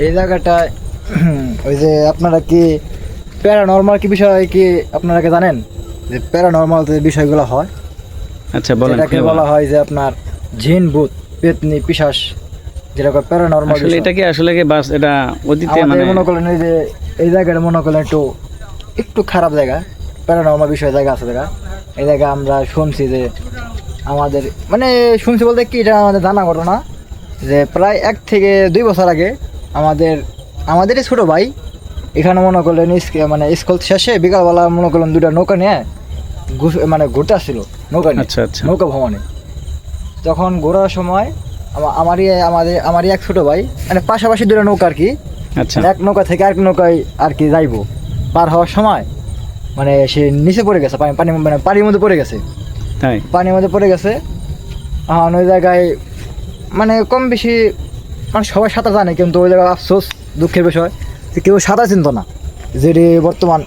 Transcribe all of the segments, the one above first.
এই জায়গাটায় ওই যে আপনারা কি প্যারানর্মাল কি বিষয় কি আপনারা কি জানেন? যে প্যারানর্মাল যে বিষয়গুলো হয়? আচ্ছা বলেন খুলে বলা হয় যে আপনার জিন ভূত পেতনি পিশাস যেরকম প্যারানর্মাল আসলে এটা কি আসলে কি বাস এটা অতীতে মানে মনে করেন এই যে এই জায়গাটা মনে করেন একটু একটু খারাপ জায়গা। প্যারানর্মাল বিষয় জায়গা আছে জায়গা। এই জায়গা আমরা শুনছি যে আমাদের মানে শুনছি বলতে কি এটা আমাদের জানা ঘটনা যে প্রায় এক থেকে দুই বছর আগে আমাদের আমাদেরই ছোটো ভাই। এখানে মনে করলেন মানে স্কুল শেষে বিকালবেলা মনে করলেন দুটা নৌকা নিয়ে ঘুষ- মানে ঘুরতে আসছিল নৌকা নিয়ে আচ্ছা আচ্ছা। নৌকা ভ্রমণে। তখন ঘোরার সময় আমারই আমাদের আমারই এক ছোটো ভাই মানে পাশাপাশি দুটো নৌকা আর কি। আচ্ছা। এক নৌকা থেকে আরেক নৌকায় আর কি যাইবো। পার হওয়ার সময় মানে সে নিচে পড়ে গেছে পানি পানি মানে পানির মধ্যে পড়ে গেছে। তাই? পানির মধ্যে পড়ে গেছে। এখন ওই জায়গায় মানে কম বেশি মানে সবাই সাঁতার জানে কিন্তু ওই জায়গায় আফসোস দুঃখের বিষয় যে কেউ সাঁতার চিনত না। যেটি বর্তমান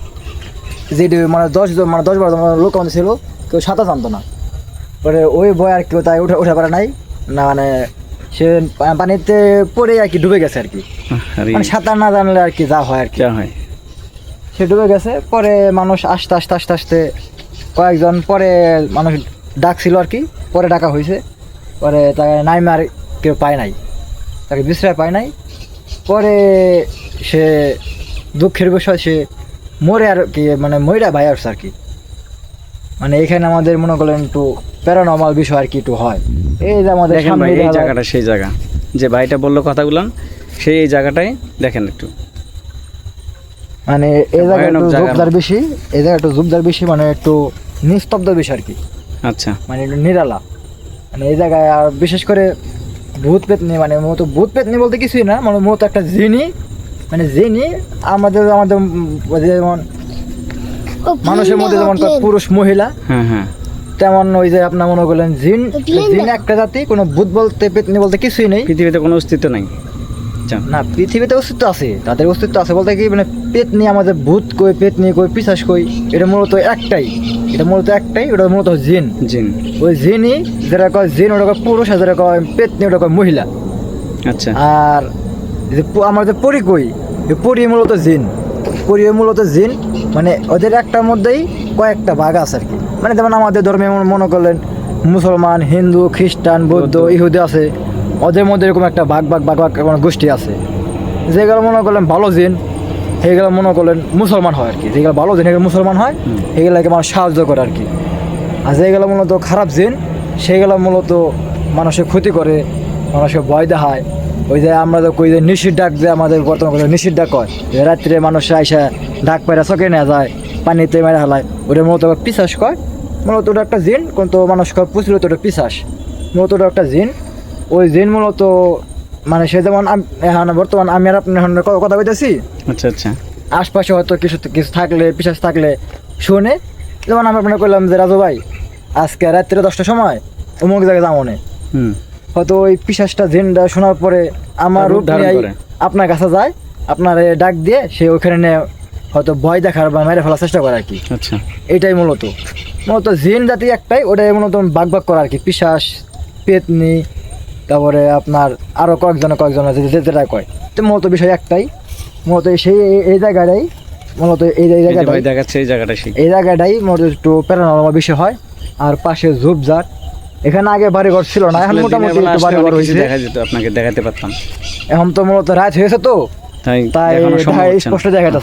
যেটি মানে দশ জন মানে দশ বারো জন লোক আমাদের ছিল কেউ সাঁতার জানতো না। পরে ওই বয় আর কেউ তাই উঠে উঠে পারে নাই। না মানে সে পানিতে পড়ে আর কি ডুবে গেছে আর কি। মানে সাঁতার না জানলে আর কি যা হয় আর কি। হয়। সে ডুবে গেছে পরে মানুষ আস্তে আস্তে আস্তে আস্তে কয়েকজন পরে মানুষ ডাকছিল আর কি পরে ডাকা হয়েছে। পরে তাকে নাইমে আর কেউ পায় নাই। তাকে বিশ্রয় পায় নাই। পরে সে দুঃখের বিষয় সে মরে আর কি মানে ময়রা ভাই আসছে আর কি। মানে এখানে আমাদের মনে করলেন একটু প্যারানর্মাল বিষয় আর কি একটু হয়। এই যে আমাদের এই জায়গাটা সেই জায়গা। যে ভাইটা বলল কথাগুলো সেই এই জায়গাটায় দেখেন একটু। মানে এই একটু জুবদার বেশি এই জায়গাটা জুবদার বেশি মানে একটু নিস্তব্ধ বেশি আর কি। আচ্ছা। মানে একটু নিরালা। মানে এই জায়গায় আর বিশেষ করে ভূত পেতনি মানে মূলত ভূত পেতনি বলতে কিছুই না মানে মূলত একটা জিনি মানে জিনি আমাদের আমাদের যেমন মানুষের মধ্যে যেমন পুরুষ মহিলা হ্যাঁ হ্যাঁ। তেমন ওই যে আপনার মনে করলেন জিন জিন একটা জাতি কোনো ভূত বলতে পেতনি বলতে কিছুই নেই। পৃথিবীতে কোনো অস্তিত্ব নাই। না পৃথিবীতে অস্তিত্ব আছে তাদের অস্তিত্ব আছে বলতে কি মানে পেতনি আমাদের ভূত কই পেতনি কই পিসাস কই এটা মূলত একটাই। এটা মূলত একটাই ওটা মূলত জিন জিন ওই জিনই যেটা কয় জিন ওটা কয় পুরুষ আর যেটা কয় পেতনি ওটা কয় মহিলা আচ্ছা আর যে আমার যে পরি কই এই পরি মূলত জিন পরি মূলত জিন মানে ওদের একটার মধ্যেই কয়েকটা ভাগ আছে আর কি মানে যেমন আমাদের ধর্মে মনে- মনে করলেন মুসলমান হিন্দু খ্রিস্টান বৌদ্ধ। ইহুদি আছে ওদের মধ্যে এরকম একটা ভাগ ভাগ ভাগ ভাগ মানে গোষ্ঠী আছে যেগুলো মনে করলেন ভালো জিন সেগুলো মনে করলেন মুসলমান হয় আর কি। যেগুলো ভালো জিন সেগুলো মুসলমান হয় হুম। এগুলোকে মানুষ সাহায্য করে আর কি। আর যেগুলো মূলত খারাপ জিন সেগুলো মূলত মানুষের ক্ষতি করে মানুষকে ভয় দেখায়। ওই যে আমরা তো কই যে নিশির ডাক যে আমাদের বর্তমান কথা নিশির ডাক হয় রাত্রে মানুষ আইসা ডাক পায়রা চকে নেওয়া যায় পানিতে মেরে হালায় ওটা মূলত পিসাস কয়। মূলত ওটা একটা জিন কিন্তু মানুষ কয় প্রচলিত ওটা পিসাস। মূলত ওটা একটা জিন। ওই জিন মূলত মানে সে যেমন এখন বর্তমান আমি আর আপনি এখন কথা বলতেছি আচ্ছা আচ্ছা। আশপাশে হয়তো কিছু কিছু থাকলে পিসাস থাকলে শুনে যেমন আমি আপনার করলাম যে রাজু ভাই আজকে রাত্রে দশটার সময় অমুক জায়গায় যাব না হুম। হয়তো ওই পিসাসটা জেনটা শোনার পরে আমার রূপ আপনার কাছে যায় আপনার ডাক দিয়ে সে ওখানে নিয়ে হয়তো ভয় দেখার বা মেরে ফেলার চেষ্টা করে আর কি। আচ্ছা। এটাই মূলত। মূলত জিন জাতি একটাই ওটাই মূলত ভাগ ভাগ করা আর কি পিসাস পেতনি তারপরে আপনার আরও কয়েকজন কয়েকজন আছে যেটা কয়। তো মূলত বিষয় একটাই। মূলত সেই এই- জায়গাটাই মূলত এই জায়গাটাই। দেখাচ্ছে জায়গাটা এই জায়গাটাই মূলত একটু প্যারানর্মাল বিষয় হয়। আর পাশে ঝোপঝাড়। এখানে আগে বাড়ি ঘর ছিল না এখন মোটামুটি একটু বাড়ি ঘর হয়েছে। দেখা যেত আপনাকে দেখাতে পারতাম। এখন তো মূলত রাত হয়েছে তো। তাই। স্পষ্ট জায়গাটা